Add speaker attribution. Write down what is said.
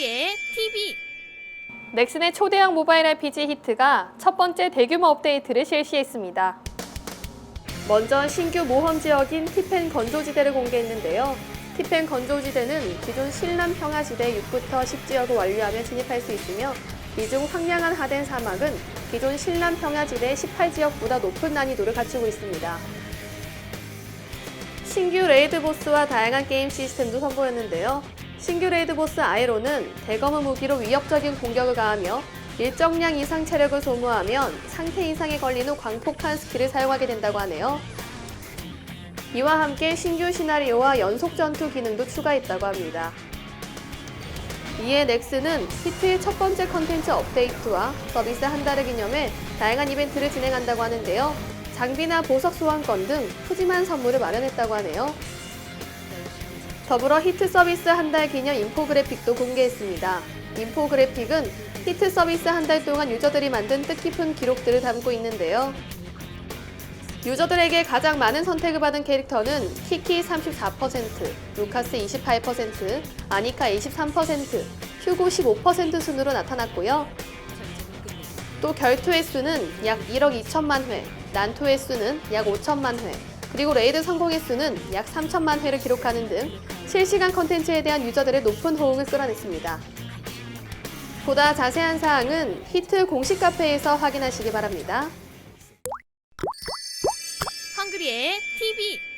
Speaker 1: 헝그리의 TV
Speaker 2: 넥슨의 초대형 모바일 RPG 히트가 첫 번째 대규모 업데이트를 실시했습니다. 먼저 신규 모험 지역인 티펜 건조지대를 공개했는데요. 티펜 건조지대는 기존 신람 평화지대 6부터 10지역을 완료하면 진입할 수 있으며 이 중 황량한 하덴 사막은 기존 신람 평화지대 18지역보다 높은 난이도를 갖추고 있습니다. 신규 레이드 보스와 다양한 게임 시스템도 선보였는데요. 신규 레이드 보스 아에로는 대검의 무기로 위협적인 공격을 가하며 일정량 이상 체력을 소모하면 상태 이상에 걸리는 광폭한 스킬을 사용하게 된다고 하네요. 이와 함께 신규 시나리오와 연속 전투 기능도 추가했다고 합니다. 이에 넥슨은 히트의 첫 번째 컨텐츠 업데이트와 서비스 한 달을 기념해 다양한 이벤트를 진행한다고 하는데요. 장비나 보석 소환권 등 푸짐한 선물을 마련했다고 하네요. 더불어 히트 서비스 한 달 기념 인포그래픽도 공개했습니다. 인포그래픽은 히트 서비스 한 달 동안 유저들이 만든 뜻깊은 기록들을 담고 있는데요. 유저들에게 가장 많은 선택을 받은 캐릭터는 키키 34%, 루카스 28%, 아니카 23%, 휴고 15% 순으로 나타났고요. 또 결투 횟수는 약 1억 2천만 회, 난투 횟수는 약 5천만 회, 그리고 레이드 성공 횟수는 약 3천만 회를 기록하는 등 실시간 컨텐츠에 대한 유저들의 높은 호응을 끌어냈습니다. 보다 자세한 사항은 히트 공식 카페에서 확인하시기 바랍니다.
Speaker 1: 헝그리의 TV